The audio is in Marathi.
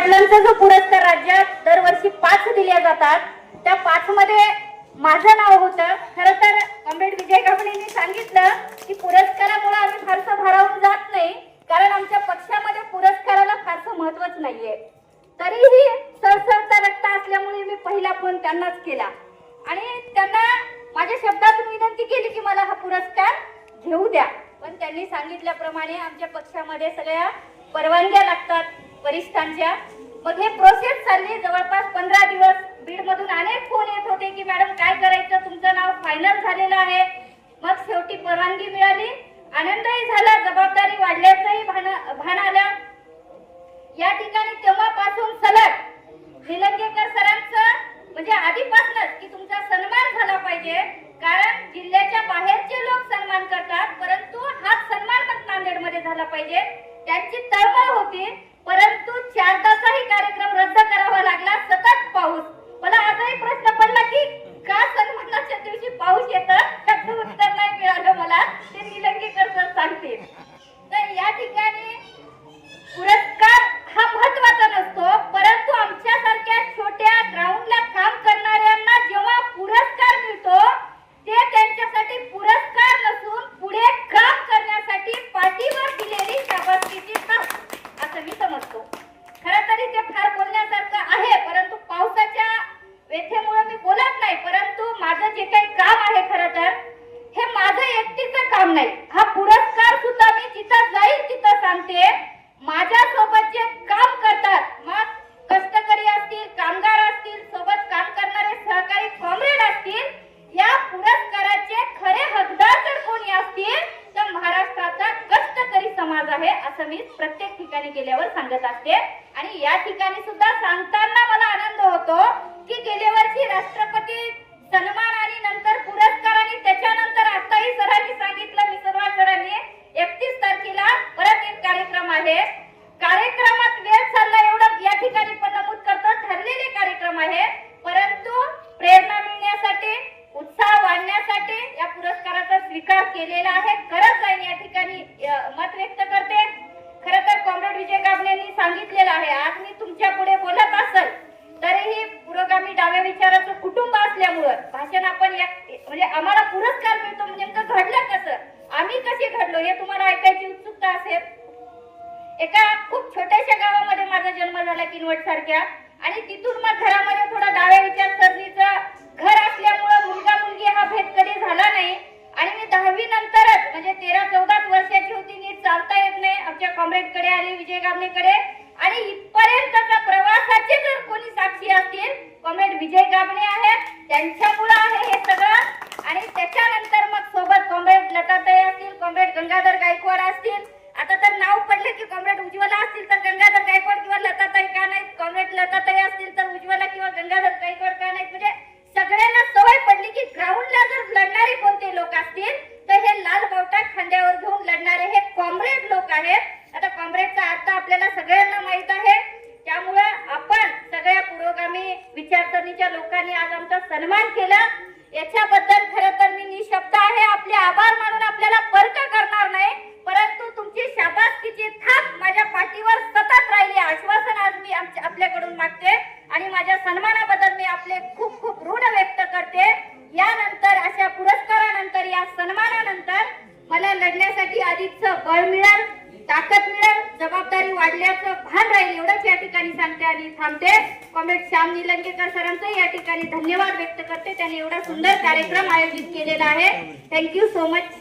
वडिलांचा जो पुरस्कार राज्यात दरवर्षी पाच दिल्या जातात त्या पाच मध्ये माझं नाव होतं. खरं तर कॉम्रेड विजय गावडेंनी सांगितलं की पुरस्कारामुळे आम्ही फारसं भारावून जात नाही कारण आमच्या पक्षामध्ये पुरस्काराला फारसं महत्वच नाहीये. तरीही सरसरचा रक्त असल्यामुळे मी पहिला फोन त्यांनाच केला. आणि त्यांना माझ्या शब्दातून विनंती केली की मला हा पुरस्कार घेऊ द्या. पण त्यांनी सांगितल्याप्रमाणे आमच्या पक्षामध्ये सगळ्या परवानग्या लागतात वरिष्ठांच्या. मग हे प्रोसेस चालली. जवळपास पंधरा दिवस बीड मधून अनेक फोन येत होते की मॅडम काय करायचं? तुमचं नाव फायनल झालेलं आहे. मग शेवटी परवानगी मिळाली. आनंदही झाला. जबाबदारी वाढल्याचंही भान भान आलं या ठिकाणी तेव्हापासून सलग निलंगेकर सरांचं म्हणजे आधीपासूनच की तुमचा सन्मान झाला पाहिजे. कारण जिल्ह्याच्या बाहेरचे लोक सन्मान करतात परंतु हा सन्मान नांदेडमध्ये झाला पाहिजे. त्यांची तळमळ होती. परंतु चार तासाही रद्द करावा लागला सतत पाऊस मला आजही प्रश्न पडला की का सन्मानाच्या दिवशी पाऊस येतं त्याचं उत्तर नाही मिळालं मला ते निलंगेकर सर सांगतील तर या ठिकाणी पुरस्कार हा महत्त्वाचा नसतो परंतु आमच्यासारख्या छोट्या ग्राउंडला काम करणाऱ्यांना जेव्हा पुरस्कार मिळतो ते त्यांच्यासाठी पुरस्कार नसून पुढे काम करण्यासाठी पाठीवर दिलेली शाबासकीची थाप असं मी समजतो खरं तरी ते फार बोलण्यासारखं आहे परंतु पावसाच्या व्यथेमुळे मी बोलत नाही परंतु माझं जे काही काम आहे खरं तर हे माझं एकटीचं काम नाही हा पुरस्कार सुद्धा मी जिथं जाईल तिथं सांगते. माझ्या सोबत जे काम करतात. मग कष्टकरी असतील कामगार असतील सोबत काम करणारे सहकारी कॉम्रेड असतील या पुरस्काराचे खरे हकदार जर कोणी असतील तर महाराष्ट्राचा कष्टकरी समाज आहे असं मी प्रत्येक ठिकाणी गेल्यावर सांगत असते. आणि या ठिकाणी सुद्धा सांगताना मला आनंद होतो की गेल्या वर्षी राष्ट्रपती सन्मान आणि नंतर पुरस्कार आणि त्याच्यानंतर आताही सरांनी सांगितलं मिसरवा सरांनी एकतीस तारखेला परत एक कार्यक्रम आहे. कार्यक्रमात वेळ चालला एवढं या ठिकाणी पण नमूद करतो ठरलेले कार्यक्रम आहे. परंतु प्रेरणा मिळण्यासाठी उत्साह वाढण्यासाठी या पुरस्काराचा स्वीकार केलेला आहे. खरंच आहे या ठिकाणी मत व्यक्त करते. खर तर कॉम्रेड विजय गाबणेंनी सांगितलेलं आहे. आज मी तुमच्यापुढे बोलत असेल तरीही पुरोगामी डाव्या विचाराचं कुटुंब असल्यामुळं भाषण आपण या म्हणजे आम्हाला पुरस्कार मिळतो म्हणजे नेमकं घडलं कसं? आम्ही कसे घडलो हे तुम्हाला ऐकायची उत्सुकता असेल. एका खूप छोट्याशा गावामध्ये माझा जन्म झाला किनवट सारख्या आणि तिथून मग घरामध्ये थोडा डाव्या विचारसरणीचं घर असल्यामुळं मुलगा मुलगी हा भेद कधी झाला नाही. आणि मी दहावी नंतरच म्हणजे तेरा चौदा वर्षाची होती नीट चालता येत नाही. आमच्या कॉम्रेडकडे आली विजय गाबणेकडे. आणि इथपर्यंतचा प्रवासाचे जर कोणी साक्षी असतील कॉम्रेड विजय गाबणे आहेत. त्यांच्यामुळं आहे हे सगळं. आणि त्याच्यानंतर मग सोबत कॉम्रेड लताताई असतील कॉम्रेड गंगाधर गायकवाड असतील. आता तर नाव पडले की कॉम्रेड उज्ज्वला असतील तर गंगाधर गायकवाड किंवा लताताई का नाहीत? कॉम्रेड लताताई असतील तर उज्ज्वला किंवा गंगाधर गायकवाड का नाहीत? म्हणजे सगळ्यांना सवय पडली की ग्राउंडला जर लढणारे कोणते लोक असतील तर हे लाल बावटा खांद्यावर घेऊन लढणारे हे कॉम्रेड लोक आहेत. आता कॉम्रेडचा अर्थ आपल्याला सगळ्यांना माहीत आहे. त्यामुळं आपण सगळ्या पुरोगामी विचारसरणीच्या लोकांनी आज आमचा सन्मान केला. याच्याबद्दल खरं तर मी निशब्द आहे. आपले आभार मानून आपल्याला पर्क करणार नाही परंतु तुमची शाबासकीची थाप माझ्या पाठीवर सतत राहिली आश्वासन आज मी आमच्या- आपल्याकडून मागते आणि माझ्या सन्मानाबद्दल मी आपले खूप खूप ऋण व्यक्त करते. यानंतर अशा पुरस्कारानंतर या सन्मानानंतर मला लढण्यासाठी अधिकचं बळ मिळेल ताकद मिळेल जबाबदारी वाढल्याचं भान राहील एवढंच या ठिकाणी सांगते आणि थांबते. कॉमेट श्याम निलंगेकर सरांचं या ठिकाणी धन्यवाद व्यक्त करते. त्यांनी एवढा सुंदर कार्यक्रम आयोजित केलेला आहे. Thank you so much